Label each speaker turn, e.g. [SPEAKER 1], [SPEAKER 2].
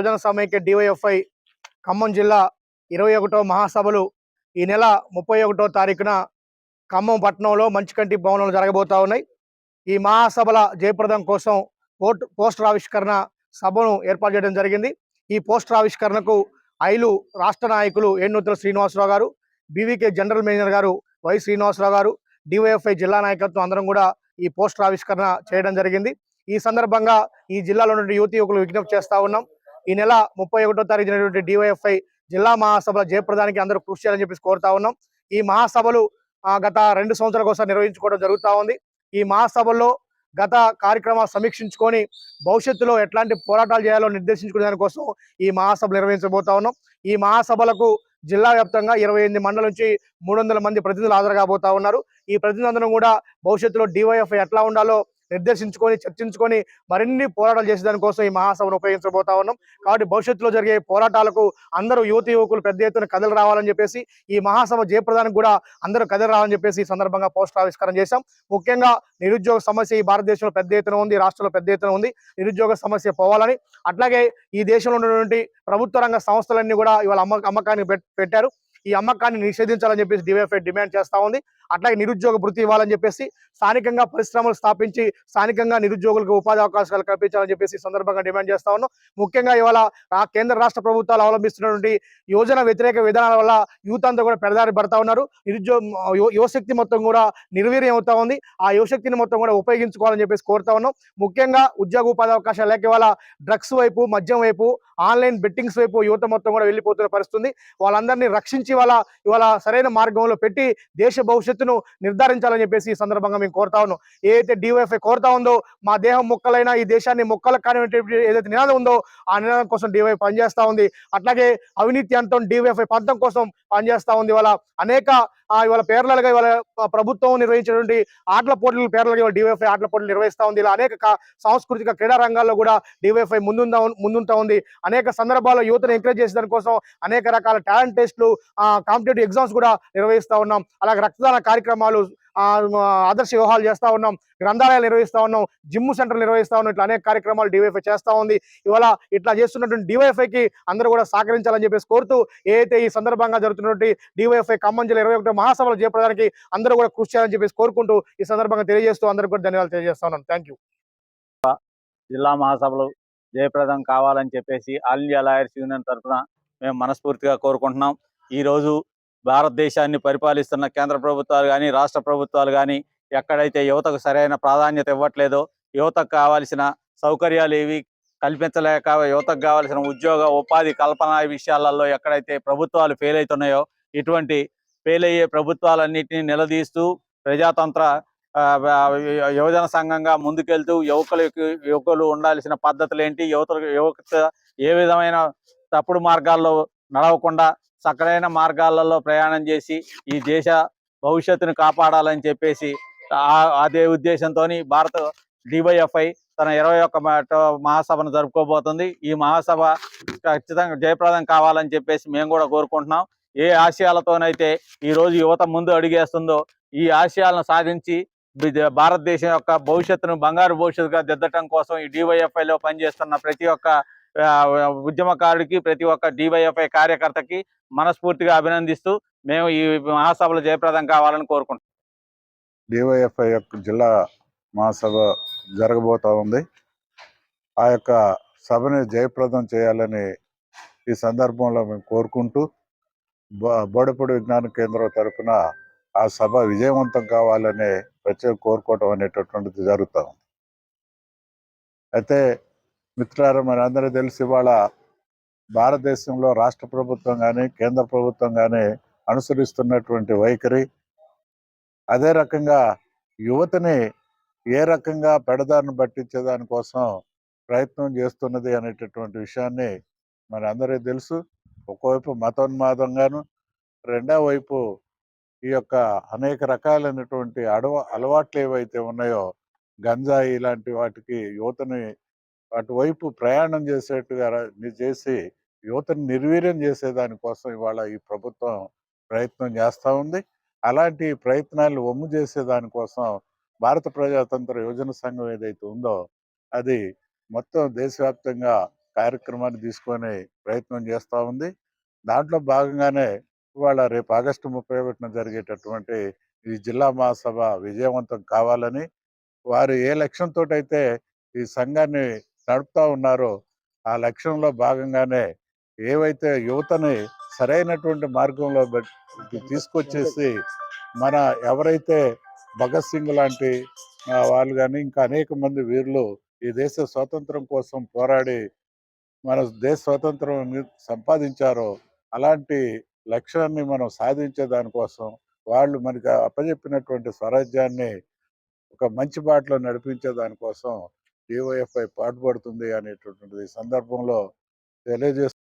[SPEAKER 1] యువజన సమైక్య డివైఎఫ్ఐ ఖమ్మం జిల్లా ఇరవై ఒకటో మహాసభలు ఈ నెల ముప్పై ఒకటో తారీఖున ఖమ్మం పట్టణంలో మంచుకంటి భవనంలో జరగబోతా ఉన్నాయి. ఈ మహాసభల జయప్రదం కోసం పోట్ పోస్టర్ ఆవిష్కరణ సభను ఏర్పాటు చేయడం జరిగింది. ఈ పోస్టర్ ఆవిష్కరణకు ఐలు రాష్ట్ర నాయకులు ఏనుతుల శ్రీనివాసరావు గారు బీవీకే జనరల్ మేనేజర్ గారు వై శ్రీనివాసరావు గారు డివైఎఫ్ఐ జిల్లా నాయకత్వం అందరం కూడా ఈ పోస్టర్ ఆవిష్కరణ చేయడం జరిగింది. ఈ సందర్భంగా ఈ జిల్లాలో నుండి యువతి యువకులు విజ్ఞప్తి చేస్తా ఉన్నాం. ఈ నెల ముప్పై ఒకటో తారీఖు జరిగినటువంటి డివైఎఫ్ఐ జిల్లా మహాసభల జయప్రదానికి అందరూ కృషి చేయాలని చెప్పేసి కోరుతా ఉన్నాం. ఈ మహాసభలు గత రెండు సంవత్సరాల కోసం నిర్వహించుకోవడం జరుగుతూ ఉంది. ఈ మహాసభల్లో గత కార్యక్రమాలు సమీక్షించుకొని భవిష్యత్తులో ఎట్లాంటి పోరాటాలు చేయాలో నిర్దేశించుకునే దానికోసం ఈ మహాసభలు నిర్వహించబోతా ఉన్నాం. ఈ మహాసభలకు జిల్లా వ్యాప్తంగా ఇరవై ఎనిమిది మండల నుంచి మూడు వందల మంది ప్రతినిధులు హాజరు కాబోతా ఉన్నారు. ఈ ప్రతినిధులందరూ కూడా భవిష్యత్తులో డివైఎఫ్ ఎట్లా ఉండాలో నిర్దేశించుకొని చర్చించుకొని మరిన్ని పోరాటాలు చేసే దానికోసం ఈ మహాసభను ఉపయోగించబోతా ఉన్నాం. కాబట్టి భవిష్యత్తులో జరిగే పోరాటాలకు అందరూ యువతి యువకులు పెద్ద ఎత్తున కథలు రావాలని చెప్పేసి ఈ మహాసభ జయప్రదానికి కూడా అందరూ కథలు రావాలని చెప్పేసి ఈ సందర్భంగా పోస్టర్ ఆవిష్కరణ చేశాం. ముఖ్యంగా నిరుద్యోగ సమస్య ఈ భారతదేశంలో పెద్ద ఎత్తున ఉంది రాష్ట్రంలో పెద్ద ఎత్తున ఉంది. నిరుద్యోగ సమస్య పోవాలని అట్లాగే ఈ దేశంలో ఉన్నటువంటి ప్రభుత్వ రంగ సంస్థలన్నీ కూడా ఇవాళ అమ్మ అమ్మకానికి పెట్టారు. ఈ అమ్మకాన్ని నిషేధించాలని చెప్పేసి డివైఎఫ్ఐ డిమాండ్ చేస్తా ఉంది. అట్లాగే నిరుద్యోగ వృత్తి ఇవ్వాలని చెప్పేసి స్థానికంగా పరిశ్రమలు స్థాపించి స్థానికంగా నిరుద్యోగులకు ఉపాధి అవకాశాలు కల్పించాలని చెప్పేసి సందర్భంగా డిమాండ్ చేస్తా ఉన్నాం. ముఖ్యంగా ఇవాళ కేంద్ర రాష్ట్ర ప్రభుత్వాలు అవలంబిస్తున్నటువంటి యోజన వ్యతిరేక విధానాల వల్ల యూత్ అంతా కూడా పెడదారి పడతా ఉన్నారు. నిరుద్యోగ యువ- యువశక్తి మొత్తం కూడా నిర్వీర్యం అవుతా ఉంది. ఆ యువశక్తిని మొత్తం కూడా ఉపయోగించుకోవాలని చెప్పేసి కోరుతా ఉన్నాం. ముఖ్యంగా ఉద్యోగ ఉపాధి అవకాశాలు లేక ఇవాళ డ్రగ్స్ వైపు మద్యం వైపు ఆన్లైన్ బెట్టింగ్స్ వైపు యువత మొత్తం కూడా వెళ్ళిపోతున్న పరిస్థితుంది. వాళ్ళందరినీ రక్షించి వాళ్ళ ఇవాళ సరైన మార్గంలో పెట్టి దేశ భవిష్యత్తును నిర్ధారించాలని చెప్పేసి ఈ సందర్భంగా మేము కోరుతా ఉన్నాం. ఏదైతే డివైఎఫ్ఐ కోరుతా ఉందో మా దేహం మొక్కలైనా ఈ దేశాన్ని మొక్కలకు కానిటువంటి ఏదైతే నినాదం ఉందో ఆ నినాదం కోసం డివై పనిచేస్తా ఉంది. అట్లాగే అవినీతి అంతం డివైఎఫ్ఐ పంతం కోసం పనిచేస్తా ఉంది. ఇవాళ అనేక ఇవాళ పేర్లగా ఇవాళ ప్రభుత్వం నిర్వహించినటువంటి ఆటల పోటీలు పేర్లగా ఇవాళ డివైఎఫ్ఐ ఆటల పోటీలు నిర్వహిస్తా ఉంది. ఇలా అనేక సాంస్కృతిక క్రీడా రంగాల్లో కూడా డివైఎఫ్ఐ ముందుందా ముందుంటా ఉంది. అనేక సందర్భాల్లో యువతను ఎంకరేజ్ చేసే దానికోసం అనేక రకాల టాలెంట్ టెస్ట్లు కాంపిటేటివ్ ఎగ్జామ్స్ కూడా నిర్వహిస్తా ఉన్నాం. అలాగే రక్తదాన కార్యక్రమాలు ఆదర్శ వివాహాలు చేస్తా ఉన్నాం. గ్రంథాలయాలు నిర్వహిస్తా ఉన్నాం. జిమ్ సెంటర్ నిర్వహిస్తా ఉన్నాం. ఇట్లా అనేక కార్యక్రమాలు డివైఫై చేస్తా ఉంది. ఇవాళ ఇట్లా చేస్తున్నటువంటి డివైఫైకి అందరూ కూడా సహకరించాలని చెప్పేసి కోరుతూ ఏదైతే ఈ సందర్భంగా జరుగుతున్నటువంటి డివైఫై ఖమ్మం జిల్లా ఇరవై ఒకటి మహాసభలు చేపడడానికి అందరూ కూడా కృషి చేయాలని చెప్పేసి కోరుకుంటూ ఈ సందర్భంగా తెలియజేస్తూ అందరికీ కూడా ధన్యవాదాలు తెలియజేస్తా ఉన్నాం. థ్యాంక్ యూ
[SPEAKER 2] జిల్లా మహాసభలు జయప్రదం కావాలని చెప్పేసి ఆల్ ఇండియా లాయర్స్ యూనియన్ తరఫున మేము మనస్ఫూర్తిగా కోరుకుంటున్నాం. ఈరోజు భారతదేశాన్ని పరిపాలిస్తున్న కేంద్ర ప్రభుత్వాలు కానీ రాష్ట్ర ప్రభుత్వాలు కానీ ఎక్కడైతే యువతకు సరైన ప్రాధాన్యత ఇవ్వట్లేదో యువతకు కావాల్సిన సౌకర్యాలు ఏవి కల్పించలేక యువతకు కావాల్సిన ఉద్యోగ ఉపాధి కల్పన విషయాలలో ఎక్కడైతే ప్రభుత్వాలు ఫెయిల్ అవుతున్నాయో ఇటువంటి ఫెయిల్ అయ్యే ప్రభుత్వాలన్నింటినీ నిలదీస్తూ ప్రజాతంత్ర యువజన సంఘంగా ముందుకెళ్తూ యువకులకు యువకులు ఉండాల్సిన పద్ధతులు ఏంటి యువతలకు యువత ఏ విధమైన తప్పుడు మార్గాల్లో నడవకుండా చక్కడైన మార్గాలలో ప్రయాణం చేసి ఈ దేశ భవిష్యత్తును కాపాడాలని చెప్పేసి అదే ఉద్దేశంతో భారత డివైఎఫ్ఐ తన ఇరవై ఒక్క మహాసభను జరుపుకోబోతుంది. ఈ మహాసభ ఖచ్చితంగా జయప్రదం కావాలని చెప్పేసి మేము కూడా కోరుకుంటున్నాం. ఏ ఆశయాలతోనైతే ఈ రోజు యువత ముందు అడిగేస్తుందో ఈ ఆశయాలను సాధించి భారతదేశం యొక్క భవిష్యత్తును బంగారు భవిష్యత్తుగా దిద్దటం కోసం ఈ డివైఎఫ్ఐలో లో పనిచేస్తున్న ప్రతి ఒక్క ఉద్యమకారుడికి ప్రతి ఒక్క డివైఎఫ్ఐ కార్యకర్తకి మనస్ఫూర్తిగా అభినందిస్తూ మేము ఈ మహాసభలో జయప్రదం కావాలని కోరుకుంటున్నాం.
[SPEAKER 3] డివైఎఫ్ఐ యొక్క జిల్లా మహాసభ జరగబోతా ఉంది. ఆ యొక్క సభని జయప్రదం చేయాలని ఈ సందర్భంలో మేము కోరుకుంటూ బోడపూడి విజ్ఞాన కేంద్రం తరఫున ఆ సభ విజయవంతం కావాలని ప్రత్యేక కోరుకోవటం అనేటటువంటిది జరుగుతూ ఉంది. అయితే మిత్రులారా మన అందరూ తెలిసి ఇవాళ భారతదేశంలో రాష్ట్ర ప్రభుత్వం కానీ కేంద్ర ప్రభుత్వం కానీ అనుసరిస్తున్నటువంటి వైఖరి అదే రకంగా యువతని ఏ రకంగా పెడదారిని పట్టించే దానికోసం ప్రయత్నం చేస్తున్నది అనేటటువంటి విషయాన్ని మరి అందరికీ తెలుసు. ఒకవైపు మతోన్మాదంగాను రెండో వైపు ఈ యొక్క అనేక రకాలైనటువంటి అడవ అలవాట్లు ఏవైతే ఉన్నాయో గంజాయి ఇలాంటి వాటికి యువతని అటువైపు ప్రయాణం చేసేట్టుగా చేసి యువతని నిర్వీర్యం చేసేదానికోసం ఇవాళ ఈ ప్రభుత్వం ప్రయత్నం చేస్తూ ఉంది. అలాంటి ప్రయత్నాలు ఒమ్ము చేసేదానికోసం భారత ప్రజాతంత్ర యువజన సంఘం ఏదైతే ఉందో అది మొత్తం దేశవ్యాప్తంగా కార్యక్రమాన్ని తీసుకొని ప్రయత్నం చేస్తూ ఉంది. దాంట్లో భాగంగానే ఇవాళ రేపు ఆగస్టు ముప్పై ఒకటిన జరిగేటటువంటి ఈ జిల్లా మహాసభ విజయవంతం కావాలని వారు ఏ లక్ష్యంతో అయితే ఈ సంఘాన్ని నడుపుతా ఉన్నారో ఆ లక్ష్యంలో భాగంగానే ఏవైతే యువతని సరైనటువంటి మార్గంలో తీసుకొచ్చేసి మన ఎవరైతే భగత్ సింగ్ లాంటి వాళ్ళు కానీ ఇంకా అనేక మంది వీరులు ఈ దేశ స్వాతంత్రం కోసం పోరాడి మన దేశ స్వాతంత్రం సంపాదించారో అలాంటి లక్ష్యాన్ని మనం సాధించే దానికోసం వాళ్ళు మనకి అప్పజెప్పినటువంటి స్వరాజ్యాన్ని ఒక మంచి బాటలో నడిపించే దానికోసం డివైఎఫ్ఐ పాటుపడుతుంది అనేటటువంటి సందర్భంలో తెలియజేస్తూ